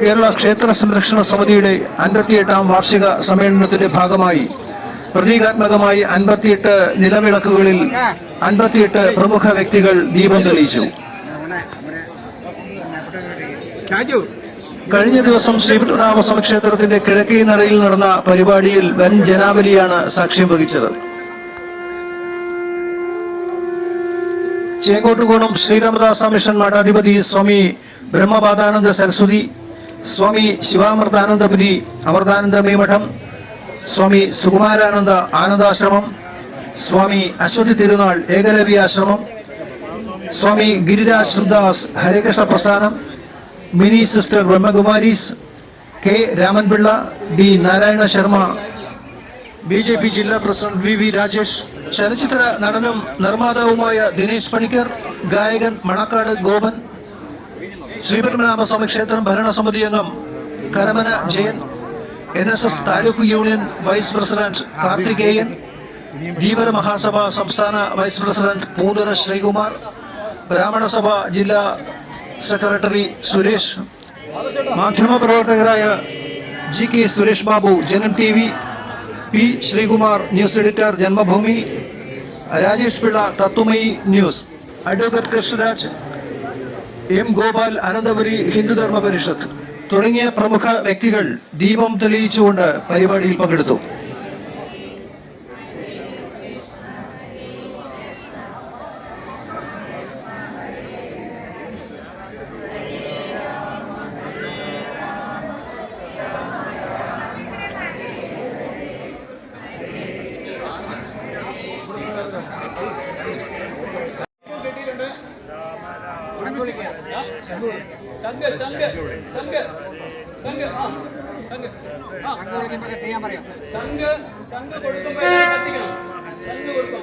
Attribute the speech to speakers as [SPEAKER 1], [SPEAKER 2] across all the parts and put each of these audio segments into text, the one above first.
[SPEAKER 1] കേരള ക്ഷേത്ര സംരക്ഷണ സമിതിയുടെ അൻപത്തിയെട്ടാം വാർഷിക സമ്മേളനത്തിന്റെ ഭാഗമായി പ്രതീകാത്മകമായി അൻപത്തിയെട്ട് നിലവിളക്കുകളിൽ അൻപത്തിയെട്ട് പ്രമുഖ വ്യക്തികൾ ദീപം തെളിയിച്ചു. കഴിഞ്ഞ ദിവസം ശ്രീപത്മനാഭസ്വാമി ക്ഷേത്രത്തിന്റെ കിഴക്കേ നടയിൽ നടന്ന പരിപാടിയിൽ വൻ ജനാവലിയാണ് സാക്ഷ്യം വഹിച്ചത്. ചേങ്കോട്ടുകോണം ശ്രീരാമദാസ മിഷൻ മഠാധിപതി സ്വാമി ബ്രഹ്മപാദാനന്ദ സരസ്വതി സ്വാമി ശിവാമൃതാനന്ദപുരി അമൃതാനന്ദ മഠം സ്വാമി സുകുമാരാനന്ദ ആനന്ദാശ്രമം സ്വാമി അശ്വതി തിരുനാൾ ഏകലവ്യ ആശ്രമം സ്വാമി ഗിരിരാജ് ദാസ് ഹരികൃഷ്ണ പ്രസ്ഥാനം Mini sister Brahma Kumaris K Ramanpillai D Narayana Sharma B J P ജില്ലാ പ്രസിഡന്റ് വി വി രാജേഷ് ചലച്ചിത്ര നടനും നിർമ്മാതാവുമായ ദിനേശ് പണിക്കർ ഗായകൻ മണക്കാട് ഗോപൻ ശ്രീപത്മനാഭസ്വാമി ക്ഷേത്രം ഭരണസമിതി അംഗം Karamana Jayan N S S taluk union vice president Karthikeyan Dheevara Mahasabha സംസ്ഥാന വൈസ് പ്രസിഡന്റ് പൂതന ശ്രീകുമാർ ബ്രാഹ്മണ സഭ ജില്ലാ സെക്രട്ടറി സുരേഷ് മാധ്യമ പ്രവർത്തകരായ G K Suresh Babu Janam T V P Sreekumar news editor Janmabhumi Rajesh Pillai Tathwamayi news. Advocate Krishnaraj M Gopal Ananthapuri Hindu Dharma Parishad തുടങ്ങിയ പ്രമുഖ വ്യക്തികൾ ദീപം തെളിയിച്ചുകൊണ്ട് പരിപാടിയിൽ പങ്കെടുത്തു
[SPEAKER 2] ശംഖ് ശംഖ് ശംഖ് ശംഖ് ആ ശംഖ് ആ
[SPEAKER 3] അങ്ങ് വിളിക്കുമ്പോ കെട്ടിയാൻ പറയാം
[SPEAKER 2] ശംഖ് ശംഖ് കൊടുക്കുമ്പോൾ എല്ലാം കത്തിക്കണം. ശംഖ് കൊടുക്കും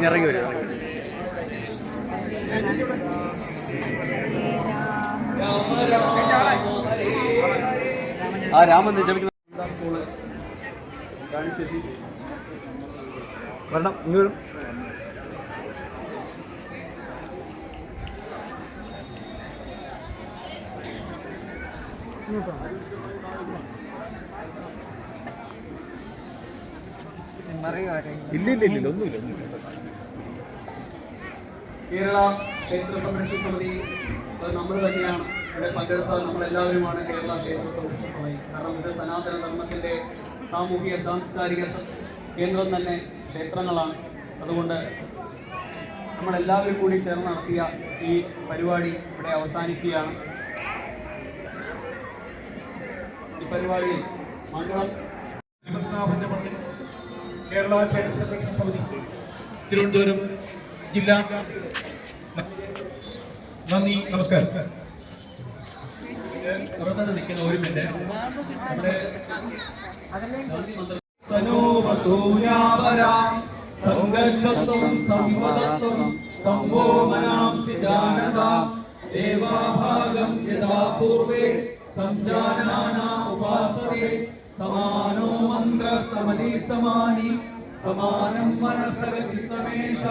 [SPEAKER 4] ഇറങ്ങി വരും ആ രാമൻ ജപിക്കുന്ന
[SPEAKER 2] സ്കൂൾ വരും.
[SPEAKER 1] Thank ഇങ്ങോട്ടും
[SPEAKER 4] ഇല്ല ഇല്ല ഇല്ല ഒന്നുമില്ല
[SPEAKER 2] കേരള ക്ഷേത്ര സംരക്ഷണ സമിതി അത് നമ്മൾ തന്നെയാണ്. ഇവിടെ പങ്കെടുത്ത നമ്മളെല്ലാവരുമാണ് കേരള ക്ഷേത്ര സംരക്ഷണ സമിതി. കാരണം ഇത് സനാതന ധർമ്മത്തിന്റെ സാമൂഹിക സാംസ്കാരിക കേന്ദ്രം തന്നെ ക്ഷേത്രങ്ങളാണ്. അതുകൊണ്ട് നമ്മളെല്ലാവരും കൂടി ചേർന്ന് നടത്തിയ ഈ പരിപാടി ഇവിടെ അവസാനിക്കുകയാണ്. ഈ പരിപാടിയിൽ മംഗളം.
[SPEAKER 5] കേരള ക്ഷേത്ര സംരക്ഷണ സമിതി തിരുവനന്തപുരം
[SPEAKER 3] ജില്ലാ നന്ദി നമസ്കാരം.
[SPEAKER 2] തന്നെ നിൽക്കുന്ന ഒരു മിനിറ്റ്. സംവദത്വം ജാനതാം ദേവാഭാഗം യഥാ പൂർവേ സംജാനാനാ സമാനോ മന്ത്ര സമതി സമാനി സമാനം മനസക ചിത്തമേഷ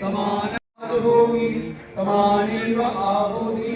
[SPEAKER 2] സമാന ഭൂമി സമാനൈവ ആഹൂതി